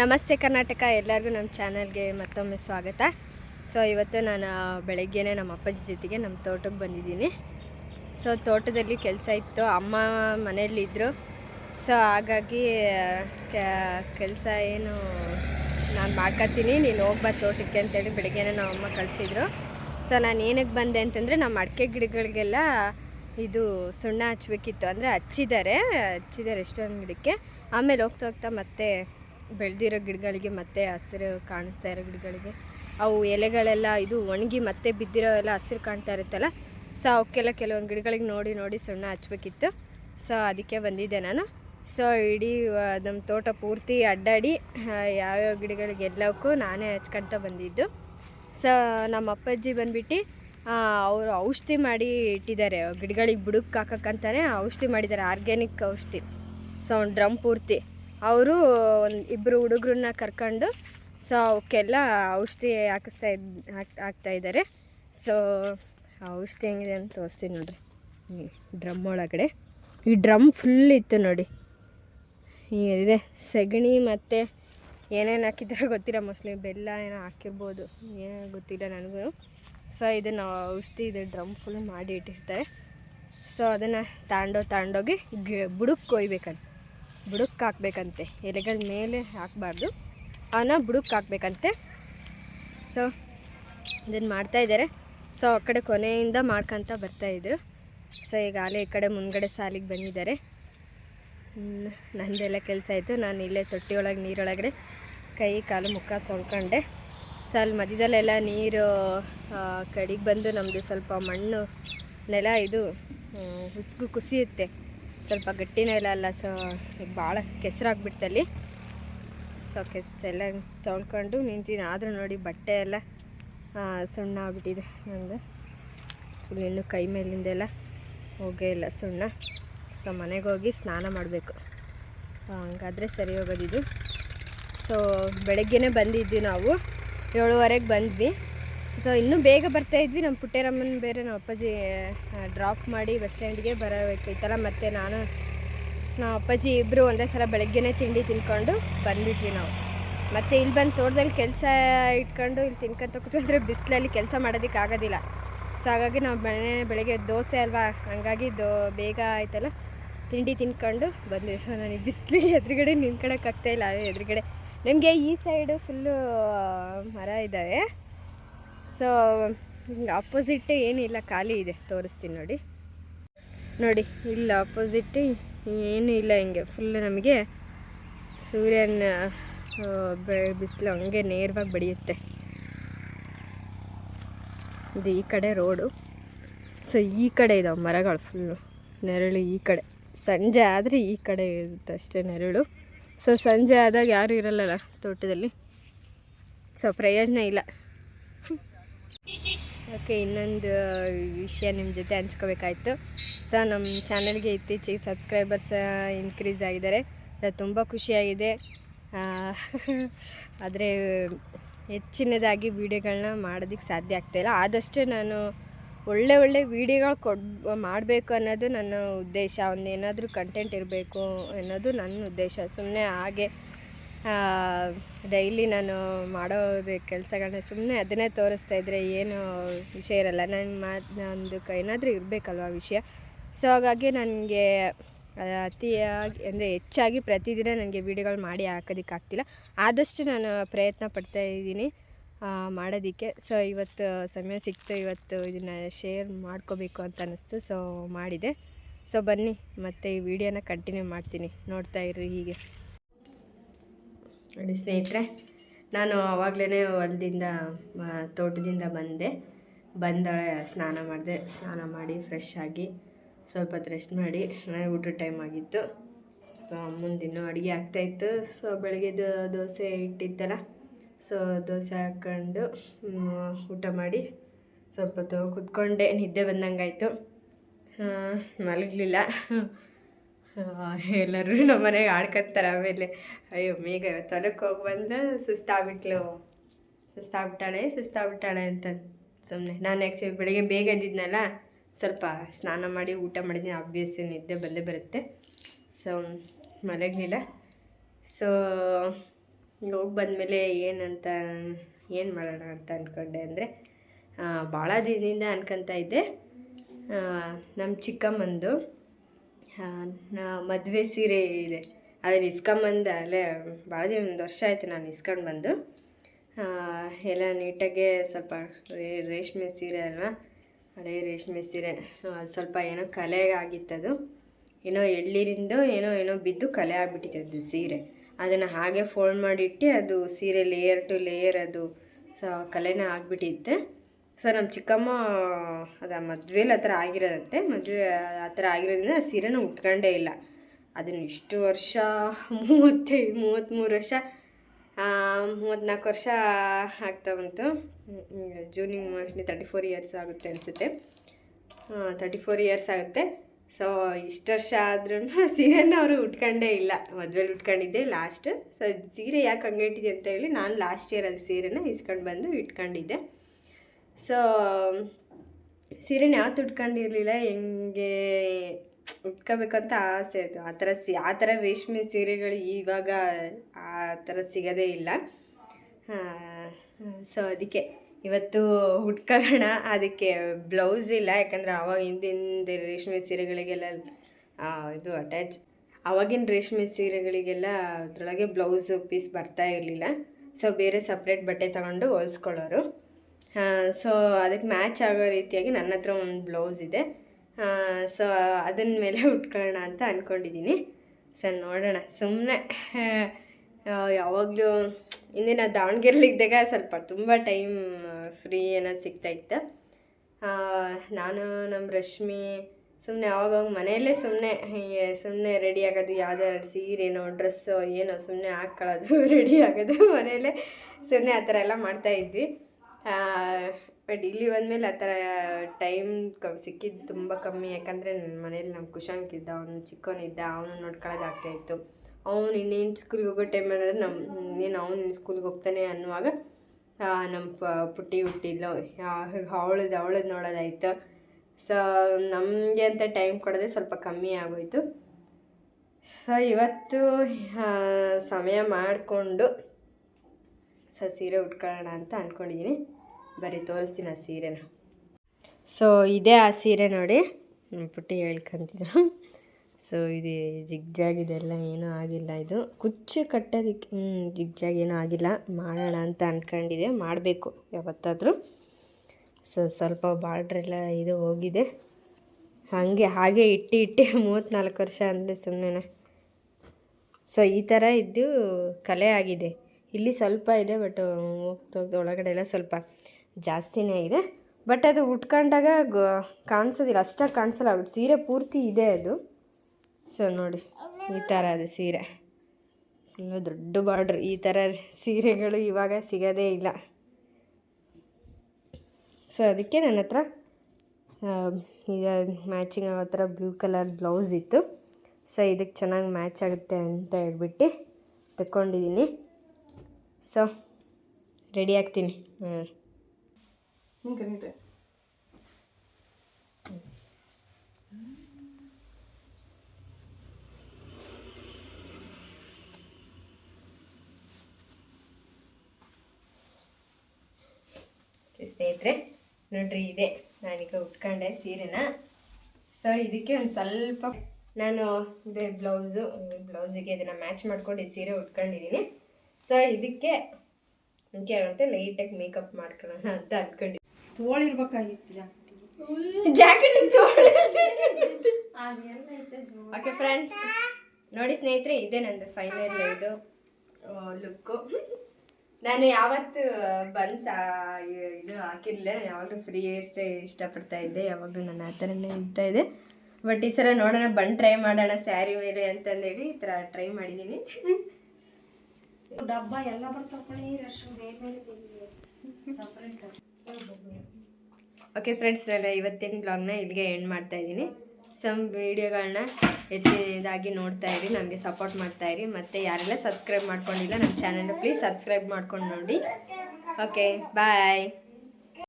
ನಮಸ್ತೆ ಕರ್ನಾಟಕ, ಎಲ್ಲರಿಗೂ ನಮ್ಮ ಚಾನಲ್ಗೆ ಮತ್ತೊಮ್ಮೆ ಸ್ವಾಗತ. ಸೊ ಇವತ್ತು ನಾನು ಬೆಳಗ್ಗೆನೇ ನಮ್ಮ ಅಪ್ಪಾಜಿ ಜೊತೆಗೆ ನಮ್ಮ ತೋಟಕ್ಕೆ ಬಂದಿದ್ದೀನಿ. ಸೊ ತೋಟದಲ್ಲಿ ಕೆಲಸ ಇತ್ತು. ಅಮ್ಮ ಮನೆಯಲ್ಲಿದ್ದರು ಸೊ ಹಾಗಾಗಿ ಕೆಲಸ ಏನು ನಾನು ಮಾಡ್ಕೊತೀನಿ. ನೀನು ಹೋಗ್ಬಾ ತೋಟಕ್ಕೆ ಅಂತೇಳಿ ಬೆಳಗ್ಗೆನೇ ನಮ್ಮ ಅಮ್ಮ ಕಳಿಸಿದ್ರು. ಸೊ ನಾನು ಏನಕ್ಕೆ ಬಂದೆ ಅಂತಂದರೆ ನಮ್ಮ ಅಡಿಕೆ ಗಿಡಗಳಿಗೆಲ್ಲ ಇದು ಸುಣ್ಣ ಹಚ್ಚಬೇಕಿತ್ತು ಅಂದರೆ ಹಚ್ಚಿದ್ದಾರೆ. ಹಚ್ಚಿದ್ದಾರೆ ಎಷ್ಟೊಂದು ಗಿಡಕ್ಕೆ. ಆಮೇಲೆ ಹೋಗ್ತಾ ಹೋಗ್ತಾ ಮತ್ತೆ ಬೆಳೆದಿರೋ ಗಿಡಗಳಿಗೆ ಮತ್ತೆ ಹಸಿರು ಕಾಣಿಸ್ತಾ ಇರೋ ಗಿಡಗಳಿಗೆ. ಅವು ಎಲೆಗಳೆಲ್ಲ ಇದು ಒಣಗಿ ಮತ್ತೆ ಬಿದ್ದಿರೋ ಎಲ್ಲ ಹಸಿರು ಕಾಣ್ತಾ ಇರುತ್ತಲ್ಲ? ಸೊ ಅವಕ್ಕೆಲ್ಲ ಕೆಲವೊಂದು ಗಿಡಗಳಿಗೆ ನೋಡಿ ನೋಡಿ ಸುಣ್ಣ ಹಚ್ಬೇಕಿತ್ತು. ಸೊ ಅದಕ್ಕೆ ಬಂದಿದ್ದೆ ನಾನು. ಸೊ ಇಡೀ ನಮ್ಮ ತೋಟ ಪೂರ್ತಿ ಅಡ್ಡಾಡಿ ಯಾವ್ಯಾವ ಗಿಡಗಳಿಗೆ ಎಲ್ಲವಕ್ಕೂ ನಾನೇ ಹಚ್ಕೊಳ್ತಾ ಬಂದಿದ್ದು. ಸೊ ನಮ್ಮ ಅಪ್ಪಾಜಿ ಬಂದ್ಬಿಟ್ಟು ಅವರು ಔಷಧಿ ಮಾಡಿ ಇಟ್ಟಿದ್ದಾರೆ. ಗಿಡಗಳಿಗೆ ಬುಡಕ್ಕೆ ಹಾಕಕ್ಕಂತಾನೆ ಔಷಧಿ ಮಾಡಿದ್ದಾರೆ. ಆರ್ಗ್ಯಾನಿಕ್ ಔಷಧಿ. ಸೊ ಡ್ರಮ್ ಪೂರ್ತಿ. ಅವರು ಒಂದು ಇಬ್ಬರು ಹುಡುಗರನ್ನ ಕರ್ಕೊಂಡು ಸೊ ಅವಕ್ಕೆಲ್ಲ ಔಷಧಿ ಹಾಕಿಸ್ತಾ ಇದ್, ಹಾಕ್, ಹಾಕ್ತಾ ಇದ್ದಾರೆ ಸೊ ಔಷಧಿ ಹೆಂಗಿದೆ ಅಂತ ತೋರಿಸ್ತೀನಿ ನೋಡಿರಿ. ಡ್ರಮ್ ಒಳಗಡೆ. ಈ ಡ್ರಮ್ ಫುಲ್ ಇತ್ತು ನೋಡಿ. ಇದೆ ಸಗಣಿ ಮತ್ತು ಏನೇನು ಹಾಕಿದ್ದಾರೆ ಗೊತ್ತಿಲ್ಲ. ಮೋಸ್ಟ್ಲಿ ಬೆಲ್ಲ ಏನೋ ಹಾಕಿರ್ಬೋದು. ಏನೋ ಗೊತ್ತಿಲ್ಲ ನನಗೂ. ಸೊ ಇದನ್ನು ಔಷಧಿ, ಇದು ಡ್ರಮ್ ಫುಲ್ ಮಾಡಿ ಇಟ್ಟಿರ್ತಾರೆ. ಸೊ ಅದನ್ನು ತಾಂಡೋ, ತಾಂಡೋಗಿ ಗಿ, ಬುಡಕ್ಕೆ ಕೊಯ್ಬೇಕಂತೆ. ಬುಡಕ್ಕೆ ಹಾಕ್ಬೇಕಂತೆ ಎಲೆಗಳ ಮೇಲೆ ಹಾಕಬಾರ್ದು. ಅವನ್ನ ಬುಡಕ್ಕೆ ಹಾಕ್ಬೇಕಂತೆ ಸೊ ಇದನ್ನು ಮಾಡ್ತಾಯಿದ್ದಾರೆ ಸೊ ಆ ಕಡೆ ಕೊನೆಯಿಂದ ಮಾಡ್ಕೊತ ಬರ್ತಾಯಿದ್ರು ಸೊ ಈಗ ಅಲ್ಲೇ ಈ ಕಡೆ ಮುಂದ್ಗಡೆ ಸಾಲಿಗೆ ಬಂದಿದ್ದಾರೆ. ನಂದೆಲ್ಲ ಕೆಲಸ ಆಯಿತು. ನಾನು ಇಲ್ಲೇ ತೊಟ್ಟಿಯೊಳಗೆ ನೀರೊಳಗಡೆ ಕೈ, ಕಾಲು, ಮುಖ ತೊಳ್ಕೊಂಡೆ. ಸೊ ಅಲ್ಲಿ ಮಧ್ಯದಲ್ಲೆಲ್ಲ ನೀರು ಕಡೆಗೆ ಬಂದು ನಮ್ಮದು ಸ್ವಲ್ಪ ಮಣ್ಣು, ನೆಲ ಇದು ಹುಸ್ಗು ಕುಸಿಯುತ್ತೆ. ಸ್ವಲ್ಪ ಗಟ್ಟಿನೇ ಇಲ್ಲ ಅಲ್ಲ ಸೊ ಭಾಳ ಕೆಸರಾಗ್ಬಿಡ್ತಲ್ಲಿ. ಸೊ ಕೆಸರೆಲ್ಲ ತೊಳ್ಕೊಂಡು ನಿಂತೀನಿ ಆದರೂ ನೋಡಿ ಬಟ್ಟೆ ಎಲ್ಲ ಸುಣ್ಣ ಆಗ್ಬಿಟ್ಟಿದೆ ನಂದು. ಇನ್ನು ಕೈ ಮೇಲಿಂದೆಲ್ಲ ಹೋಗೇ ಇಲ್ಲ ಸುಣ್ಣ. ಸೊ ಮನೆಗೆ ಹೋಗಿ ಸ್ನಾನ ಮಾಡಬೇಕು. ಹಂಗಾದರೆ ಸರಿ ಹೋಗೋದಿದು. ಸೊ ಬೆಳಗ್ಗೆನೇ ಬಂದಿದ್ವಿ ನಾವು. ಏಳುವರೆಗೆ ಬಂದ್ವಿ. ಸೊ ಇನ್ನೂ ಬೇಗ ಬರ್ತಾ ಇದ್ವಿ. ನಮ್ಮ ಪುಟ್ಟೇರಮ್ಮನ ಬೇರೆ ನಮ್ಮ ಅಪ್ಪಾಜಿ ಡ್ರಾಪ್ ಮಾಡಿ ಬಸ್ ಸ್ಟ್ಯಾಂಡ್ಗೆ ಬರಬೇಕಿತ್ತಲ್ಲ. ಮತ್ತು ನಾನು, ನಮ್ಮ ಅಪ್ಪಾಜಿ ಇಬ್ಬರು ಒಂದೇ ಸಲ ಬೆಳಗ್ಗೆನೇ ತಿಂಡಿ ತಿನ್ಕೊಂಡು ಬಂದ್ಬಿಟ್ವಿ ನಾವು. ಮತ್ತು ಇಲ್ಲಿ ಬಂದು ತೋಟದಲ್ಲಿ ಕೆಲಸ ಇಟ್ಕೊಂಡು ಇಲ್ಲಿ ತಿನ್ಕೊಂತ ಕೂತ್ಕೊಂಡ್ರೆ ಬಿಸಿಲಲ್ಲಿ ಕೆಲಸ ಮಾಡೋದಕ್ಕೆ ಆಗೋದಿಲ್ಲ. ಸೊ ಹಾಗಾಗಿ ನಾವು ಮನೆ ಬೆಳಗ್ಗೆ ದೋಸೆ ಅಲ್ವಾ, ಹಂಗಾಗಿ ದೋ, ಬೇಗ ಆಯ್ತಲ್ಲ. ತಿಂಡಿ ತಿನ್ಕೊಂಡು ಬಂದ್ವಿ. ಸೊ ನನಗೆ ಬಿಸಿಲಿಗೆ ಎದುರುಗಡೆ ನಿಂತ್ಕೊಳಕ್ಕಾಗ್ತಾಯಿಲ್ಲ ಎದುರುಗಡೆ. ನಮಗೆ ಈ ಸೈಡು ಫುಲ್ಲು ಮರ ಇದ್ದಾವೆ ಸೊ, ಹಿಂಗೆ ಅಪೋಸಿಟ್ ಏನಿಲ್ಲ ಖಾಲಿ ಇದೆ. ತೋರಿಸ್ತೀನಿ ನೋಡಿ. ನೋಡಿ, ಇಲ್ಲ ಅಪೋಸಿಟ್ ಏನೂ ಇಲ್ಲ ಹಿಂಗೆ ಫುಲ್ ನಮಗೆ ಸೂರ್ಯನ ಬಿಸಿಲು ಹಂಗೆ ನೇರವಾಗಿ ಬಡಿಯುತ್ತೆ. ಇದು ಈ ಕಡೆ ರೋಡು ಸೊ, ಈ ಕಡೆ ಇದಾವೆ ಮರಗಳು ಫುಲ್ಲು ನೆರಳು ಈ ಕಡೆ. ಸಂಜೆ ಆದರೆ ಈ ಕಡೆ ಇರುತ್ತೆ ಅಷ್ಟೇ ನೆರಳು. ಸೊ, ಸಂಜೆ ಆದಾಗ ಯಾರೂ ಇರಲ್ಲಲ್ಲ ತೋಟದಲ್ಲಿ. ಸೊ, ಪ್ರಯೋಜನ ಇಲ್ಲ. ಓಕೆ, ಇನ್ನೊಂದು ವಿಷಯ ನಿಮ್ಮ ಜೊತೆ ಹಂಚ್ಕೋಬೇಕಾಯ್ತು. ಸೊ ನಮ್ಮ ಚಾನಲ್ಗೆ ಇತ್ತೀಚೆಗೆ ಸಬ್ಸ್ಕ್ರೈಬರ್ಸ್ ಇನ್ಕ್ರೀಸ್ ಆಗಿದ್ದಾರೆ. ಸೊ ತುಂಬ ಖುಷಿಯಾಗಿದೆ. ಆದರೆ ಹೆಚ್ಚಿನದಾಗಿ ವೀಡಿಯೋಗಳನ್ನ ಮಾಡೋದಕ್ಕೆ ಸಾಧ್ಯ ಆಗ್ತಾಯಿಲ್ಲ ಆದಷ್ಟು ನಾನು ಒಳ್ಳೆ ಒಳ್ಳೆ ವೀಡಿಯೋಗಳು ಕೊಡ್, ಮಾಡಬೇಕು ಅನ್ನೋದು ನನ್ನ ಉದ್ದೇಶ. ಒಂದು ಏನಾದರೂ ಕಂಟೆಂಟ್ ಇರಬೇಕು ಅನ್ನೋದು ನನ್ನ ಉದ್ದೇಶ. ಸುಮ್ಮನೆ ಹಾಗೆ ಡೈಲಿ ನಾನು ಮಾಡೋ ಕೆಲಸಗಳನ್ನ ಸುಮ್ಮನೆ ಅದನ್ನೇ ತೋರಿಸ್ತಾ ಇದ್ದರೆ ಏನು ವಿಷಯ ಇರಲ್ಲ. ನನ್ನ ಮಾತು ನಂದು ಏನಾದರೂ ಇರಬೇಕಲ್ವ ವಿಷಯ. ಸೊ ಹಾಗಾಗಿ ನನಗೆ ಅತಿಯಾಗಿ ಅಂದರೆ ಹೆಚ್ಚಾಗಿ ಪ್ರತಿದಿನ ನನಗೆ ವೀಡಿಯೋಗಳು ಮಾಡಿ ಹಾಕೋದಕ್ಕೆ ಆಗ್ತಿಲ್ಲ. ಆದಷ್ಟು ನಾನು ಪ್ರಯತ್ನ ಪಡ್ತಾ ಇದ್ದೀನಿ ಮಾಡೋದಕ್ಕೆ. ಸೊ ಇವತ್ತು ಸಮಯ ಸಿಕ್ತು, ಇವತ್ತು ಇದನ್ನು ಶೇರ್ ಮಾಡ್ಕೋಬೇಕು ಅಂತ ಅನ್ನಿಸ್ತು. ಸೊ ಮಾಡಿದೆ. ಸೊ ಬನ್ನಿ, ಮತ್ತು ಈ ವಿಡಿಯೋನ ಕಂಟಿನ್ಯೂ ಮಾಡ್ತೀನಿ. ನೋಡ್ತಾ ಇರ್ರಿ ಹೀಗೆ. ನೋಡಿ ಸ್ನೇಹಿತರೆ, ನಾನು ಆವಾಗಲೇ ಹೊಲದಿಂದ ತೋಟದಿಂದ ಬಂದೆ. ಬಂದಳೆ ಸ್ನಾನ ಮಾಡಿದೆ. ಸ್ನಾನ ಮಾಡಿ ಫ್ರೆಶ್ ಆಗಿ ಸ್ವಲ್ಪ ಹೊತ್ತು ರೆಸ್ಟ್ ಮಾಡಿ ಊಟದ ಟೈಮ್ ಆಗಿತ್ತು. ಸೊ ಮುಂದಿನ ಅಡುಗೆ ಆಗ್ತಾಯಿತ್ತು ಸೊ ಬೆಳಗ್ಗೆದು ದೋಸೆ ಇಟ್ಟಿತ್ತಲ್ಲ ಸೊ ದೋಸೆ ಹಾಕ್ಕೊಂಡು ಊಟ ಮಾಡಿ ಸ್ವಲ್ಪ ಹೊತ್ತು ಕುತ್ಕೊಂಡೆ. ನಿದ್ದೆ ಬಂದಂಗಾಯಿತು. ಮಲಗಲಿಲ್ಲ. ಎಲ್ಲರೂ ನಮ್ಮ ಮನೆಗೆ ಆಡ್ಕೊತಾರೆ ಆಮೇಲೆ. ಅಯ್ಯೋ, ಮೇಘ ಇವತ್ತು ಹೊಲಕ್ಕೆ ಹೋಗಿ ಬಂದು ಸುಸ್ತಾಗ್ಬಿಟ್ಲು. ಸುಸ್ತಾಗ್ಬಿಟ್ಟಾಳೆ ಸುಸ್ತಾಗ್ಬಿಟ್ಟಾಳೆ ಅಂತ ಸುಮ್ಮನೆ ನಾನು ಆ್ಯಕ್ಚುಲಿ ಬೆಳಿಗ್ಗೆ ಬೇಗ ಎದ್ದಿದ್ನಲ್ಲ, ಸ್ವಲ್ಪ ಸ್ನಾನ ಮಾಡಿ ಊಟ ಮಾಡಿದ್ದೀನಿ ಅಭ್ಯಾಸ ನಿದ್ದೆ ಬಂದೇ ಬರುತ್ತೆ. ಸೊ ಮಲಗಲಿಲ್ಲ. ಸೊ ಹೋಗಿ ಬಂದಮೇಲೆ ಏನಂತ, ಏನು ಮಾಡೋಣ ಅಂತ ಅಂದ್ಕೊಂಡೆ ಅಂದರೆ ಭಾಳ ದಿನದಿಂದ ಅನ್ಕೊತಾ ಇದ್ದೆ. ನಮ್ಮ ಚಿಕ್ಕಮ್ಮಂದು ಮದುವೆ ಸೀರೆ ಇದೆ. ಅದನ್ನು ಇಸ್ಕೊಂಬಂದೆ ಅಲ್ಲೇ ಭಾಳ ದಿನ, ಒಂದು ವರ್ಷ ಆಯಿತು ನಾನು ಇಸ್ಕೊಂಡು ಬಂದು ಎಲ್ಲ ನೀಟಾಗೆ ಸ್ವಲ್ಪ ರೇಷ್ಮೆ ಸೀರೆ ಅಲ್ವಾ? ಹಳೆ ರೇಷ್ಮೆ ಸೀರೆ. ಅದು ಸ್ವಲ್ಪ ಏನೋ ಕಲೆ ಆಗಿತ್ತದು ಏನೋ ಎಳ್ಳಿರಿಂದ ಏನೋ ಏನೋ ಬಿದ್ದು ಕಲೆ ಆಗಿಬಿಟ್ಟಿತ್ತು ಅದು ಸೀರೆ. ಅದನ್ನು ಹಾಗೆ ಫೋಲ್ಡ್ ಮಾಡಿಟ್ಟು ಅದು ಸೀರೆ ಲೇಯರ್ ಟು ಲೇಯರ್ ಅದು ಸೊ, ಕಲೆನೇ ಆಗಿಬಿಟ್ಟಿತ್ತೆ. ಸೊ ನಮ್ಮ ಚಿಕ್ಕಮ್ಮ, ಅದು ಮದುವೆಲಿ ಆ ಥರ ಆಗಿರೋದಂತೆ. ಮದುವೆ ಆ ಥರ ಆಗಿರೋದ್ರಿಂದ ಸೀರೆನ ಉಟ್ಕೊಂಡೇ ಇಲ್ಲ. ಅದನ್ನು ಇಷ್ಟು ವರ್ಷ ಮೂವತ್ತೈದು ಮೂವತ್ತ್ಮೂರು ವರ್ಷ ಮೂವತ್ತ್ನಾಲ್ಕು ವರ್ಷ ಆಗ್ತಾ ಬಂತು. ಜೂನಿಂಗ್ ಮೋಸ್ಟ್ಲಿ ತರ್ಟಿ ಫೋರ್ ಇಯರ್ಸ್ ಆಗುತ್ತೆ ಅನಿಸುತ್ತೆ. ತರ್ಟಿ ಫೋರ್ ಇಯರ್ಸ್ ಆಗುತ್ತೆ. ಸೊ ಇಷ್ಟು ವರ್ಷ ಆದ್ರೂ ಸೀರೆನ ಅವರು ಉಟ್ಕೊಂಡೇ ಇಲ್ಲ. ಮದುವೆಲಿ ಉಟ್ಕೊಂಡಿದ್ದೆ ಲಾಸ್ಟ್ ಸೊ ಸೀರೆ ಯಾಕೆ ಹಂಗೆ ಇಟ್ಟಿದೆ ಅಂತ ಹೇಳಿ, ನಾನು ಲಾಸ್ಟ್ ಇಯರ್ ಅದು ಸೀರೆನ ಇಸ್ಕೊಂಡು ಬಂದು ಇಟ್ಕೊಂಡಿದ್ದೆ. ಸೊ ಸೀರೆನ ಯಾವತ್ತು ಉಟ್ಕೊಂಡಿರಲಿಲ್ಲ ಹೆಂಗೆ ಉಟ್ಕೋಬೇಕಂತ ಆಸೆ ಆಯಿತು. ಆ ಥರ ಸಿ, ಆ ಥರ ರೇಷ್ಮೆ ಸೀರೆಗಳು ಇವಾಗ ಆ ಥರ ಸಿಗೋದೇ ಇಲ್ಲ. ಸೊ ಅದಕ್ಕೆ ಇವತ್ತು ಉಟ್ಕೊಳ್ಳೋಣ. ಅದಕ್ಕೆ ಬ್ಲೌಸ್ ಇಲ್ಲ, ಯಾಕಂದರೆ ಅವಾಗ ಹಿಂದಿಂದ ರೇಷ್ಮೆ ಸೀರೆಗಳಿಗೆಲ್ಲ ಇದು ಅಟ್ಯಾಚ್ ಅವಾಗಿನ ರೇಷ್ಮೆ ಸೀರೆಗಳಿಗೆಲ್ಲ ಅದರೊಳಗೆ ಬ್ಲೌಸು ಪೀಸ್ ಬರ್ತಾ ಇರಲಿಲ್ಲ. ಸೊ ಬೇರೆ ಸಪ್ರೇಟ್ ಬಟ್ಟೆ ತಗೊಂಡು ಹೊಲ್ಸ್ಕೊಳ್ಳೋರು. ಸೊ ಅದಕ್ಕೆ ಮ್ಯಾಚ್ ಆಗೋ ರೀತಿಯಾಗಿ ನನ್ನ ಹತ್ರ ಒಂದು ಬ್ಲೌಸ್ ಇದೆ. ಸೊ ಅದನ್ನ ಮೇಲೆ ಉಟ್ಕೊಳ್ಳೋಣ ಅಂತ ಅಂದ್ಕೊಂಡಿದ್ದೀನಿ ಸೊ ನೋಡೋಣ ಸುಮ್ಮನೆ ಯಾವಾಗಲೂ ಇಂದಿನ ದಾವಣಗೆರೆಲಿ ಇದ್ದಾಗ ಸ್ವಲ್ಪ ತುಂಬ ಟೈಮ್ ಫ್ರೀ ಅನ್ನೋದು ಸಿಗ್ತಾ ಇತ್ತು. ಆ, ನಾನು ನಮ್ಮ ರಶ್ಮಿ ಸುಮ್ಮನೆ ಅವಾಗವಾಗ ಮನೆಯಲ್ಲೇ ಸುಮ್ಮನೆ ಸುಮ್ಮನೆ ರೆಡಿ ಆಗೋದು ಯಾವ್ದಾದ್ರು ಸೀರೆನೋ ಡ್ರೆಸ್ಸೋ ಏನೋ ಸುಮ್ಮನೆ ಹಾಕ್ಕೊಳ್ಳೋದು ರೆಡಿ ಆಗೋದು ಮನೆಯಲ್ಲೇ ಸುಮ್ಮನೆ ಆ ಥರ ಎಲ್ಲ ಮಾಡ್ತಾಯಿದ್ವಿ ಬಟ್ ಇಲ್ಲಿ ಬಂದಮೇಲೆ ಆ ಥರ ಟೈಮ್ ಕ ಸಿಕ್ಕಿದ್ದು ತುಂಬ ಕಮ್ಮಿ. ಯಾಕಂದರೆ ನನ್ನ ಮನೇಲಿ ನಮ್ಮ ಕುಶಾಂಕ್ ಇದ್ದ, ಅವನು ಚಿಕ್ಕವನಿದ್ದ ಅವನು ನೋಡ್ಕೊಳ್ಳೋದಾಗ್ತಾಯಿತ್ತು ಅವನು ಇನ್ನೇನು ಸ್ಕೂಲ್ಗೆ ಹೋಗೋ ಟೈಮ್ ಅಂದರೆ ನಮ್ಮ ಇನ್ನೇನು ಅವನು ಸ್ಕೂಲ್ಗೆ ಹೋಗ್ತಾನೆ ಅನ್ನುವಾಗ ನಮ್ಮ ಪ, ಪುಟ್ಟಿ ಹುಟ್ಟಿದ್ಲು. ಅವಳದ್ದು ಅವಳದ್ದು ನೋಡೋದಾಯ್ತು. ಸೊ ನಮಗೆ ಅಂತ ಟೈಮ್ ಕೊಡೋದೇ ಸ್ವಲ್ಪ ಕಮ್ಮಿ ಆಗೋಯ್ತು. ಸೊ ಇವತ್ತು ಸಮಯ ಮಾಡಿಕೊಂಡು ಸೊ ಸೀರೆ ಉಟ್ಕೊಳ್ಳೋಣ ಅಂತ ಅಂದ್ಕೊಂಡಿದ್ದೀನಿ ಬರೀ ತೋರಿಸ್ತೀನಿ ಆ ಸೀರೆನ. ಸೊ ಇದೇ ಆ ಸೀರೆ ನೋಡಿ. ಪುಟ್ಟಿ ಹೇಳ್ಕೊಂತಿದ್ದ ಸೊ ಇದು ಜಿಗ್ಜಾಗ್ ಇದೆಲ್ಲ ಏನೂ ಆಗಿಲ್ಲ ಇದು. ಕುಚ್ಚು ಕಟ್ಟೋದಕ್ಕೆ ಹ್ಞೂ ಜಿಗ್ಜಾಗ್ ಏನೂ ಆಗಿಲ್ಲ. ಮಾಡೋಣ ಅಂತ ಅಂದ್ಕೊಂಡಿದ್ದೆ ಮಾಡಬೇಕು ಯಾವತ್ತಾದರೂ. ಸೊ ಸ್ವಲ್ಪ ಬಾರ್ಡ್ರೆಲ್ಲ ಇದು ಹೋಗಿದೆ. ಹಾಗೆ ಹಾಗೆ ಇಟ್ಟು ಇಟ್ಟು ಮೂವತ್ತ್ನಾಲ್ಕು ವರ್ಷ ಅಂದರೆ ಸುಮ್ಮನೆ ಸೊ ಈ ಥರ ಇದ್ದು ಕಲೆ ಆಗಿದೆ. ಇಲ್ಲಿ ಸ್ವಲ್ಪ ಇದೆ ಬಟ್ ಹೋಗ್ತಾ ಒಳಗಡೆ ಎಲ್ಲ ಸ್ವಲ್ಪ ಜಾಸ್ತಿನೇ ಇದೆ. ಬಟ್ ಅದು ಉಟ್ಕೊಂಡಾಗ ಗೊ, ಕಾಣಿಸೋದಿಲ್ಲ. ಅಷ್ಟಾಗಿ ಕಾಣಿಸಲ್ಲ. ಅದು ಸೀರೆ ಪೂರ್ತಿ ಇದೆ ಅದು. ಸೊ ನೋಡಿ, ಈ ಥರ ಅದು ಸೀರೆ. ಇನ್ನು ದೊಡ್ಡ ಬಾರ್ಡ್ರ್ ಈ ಥರ ಸೀರೆಗಳು ಇವಾಗ ಸಿಗೋದೇ ಇಲ್ಲ. ಸೊ ಅದಕ್ಕೆ ನನ್ನ ಹತ್ರ ಈಗ ಮ್ಯಾಚಿಂಗ್ ಆಗೋ ಥರ ಬ್ಲೂ ಕಲರ್ ಬ್ಲೌಸ್ ಇತ್ತು. ಸೊ ಇದಕ್ಕೆ ಚೆನ್ನಾಗಿ ಮ್ಯಾಚ್ ಆಗುತ್ತೆ ಅಂತ ಹೇಳ್ಬಿಟ್ಟು ತಗೊಂಡಿದ್ದೀನಿ ಸೊ ರೆಡಿ ಆಗ್ತೀನಿ. ಹ್ಞೂ ಸ್ನೇಹಿತರೆ ನೋಡ್ರಿ ಇದೆ. ನಾನೀಗ ಉಟ್ಕೊಂಡೆ ಸೀರೆನ. ಸೊ ಇದಕ್ಕೆ ಒಂದು ಸ್ವಲ್ಪ ನಾನು ಇದೆ ಬ್ಲೌಸು ಬ್ಲೌಸಿಗೆ ಇದನ್ನು ಮ್ಯಾಚ್ ಮಾಡ್ಕೊಂಡು ಈ ಸೀರೆ ಉಟ್ಕೊಂಡಿದ್ದೀನಿ. ಸೊ ಇದಕ್ಕೆ ನನಗೆ ಲೈಟಾಗಿ ಮೇಕಪ್ ಮಾಡ್ಕೊಳ್ಳೋಣ ಅಂತ ಅಂದ್ಕೊಂಡಿದ್ದೀನಿ ತೋಳಿರ್ಬೇಕಾಗಿತ್ತು ಜಾಕೆಟ್. ಓಕೆ ಫ್ರೆಂಡ್ಸ್ ನೋಡಿ ಸ್ನೇಹಿತರೆ ಇದೆ ನಂದು ಫೈನಲ್ ಇದು ಲುಕ್ಕು ನಾನು ಯಾವತ್ತು ಬನ್ಸ್ ಇದು ಹಾಕಿರಲಿಲ್ಲ. ನಾನು ಯಾವಾಗಲೂ ಫ್ರೀ ಇರ್ಸೇ ಇಷ್ಟಪಡ್ತಾ ಇದ್ದೆ. ಯಾವಾಗಲೂ ನಾನು ಆ ಥರನೇ ಇರ್ತಾ ಇದೆ. ಬಟ್ ಈ ಸಲ ನೋಡೋಣ ಬನ್ ಟ್ರೈ ಮಾಡೋಣ ಸ್ಯಾರಿ ಮೇಲೆ ಅಂತಂದೇಳಿ ಈ ಥರ ಟ್ರೈ ಮಾಡಿದ್ದೀನಿ. ಡಬ್ಬ ಎಲ್ಲ ಓಕೆ ಫ್ರೆಂಡ್ಸ್ ನಾನು ಇವತ್ತಿನ ಬ್ಲಾಗ್ನ ಇಲ್ಲಿಗೆ ಎಂಡ್ ಮಾಡ್ತಾ ಇದ್ದೀನಿ. ಸಮ್ ವೀಡಿಯೋಗಳನ್ನ ಹೆಚ್ಚಿನದಾಗಿ ನೋಡ್ತಾ ಇರಿ, ನಮಗೆ ಸಪೋರ್ಟ್ ಮಾಡ್ತಾ ಇರಿ. ಮತ್ತು ಯಾರೆಲ್ಲ ಸಬ್ಸ್ಕ್ರೈಬ್ ಮಾಡ್ಕೊಂಡಿಲ್ಲ ನಮ್ಮ ಚಾನಲ್ನ ಪ್ಲೀಸ್ ಸಬ್ಸ್ಕ್ರೈಬ್ ಮಾಡ್ಕೊಂಡು ನೋಡಿ. Okay bye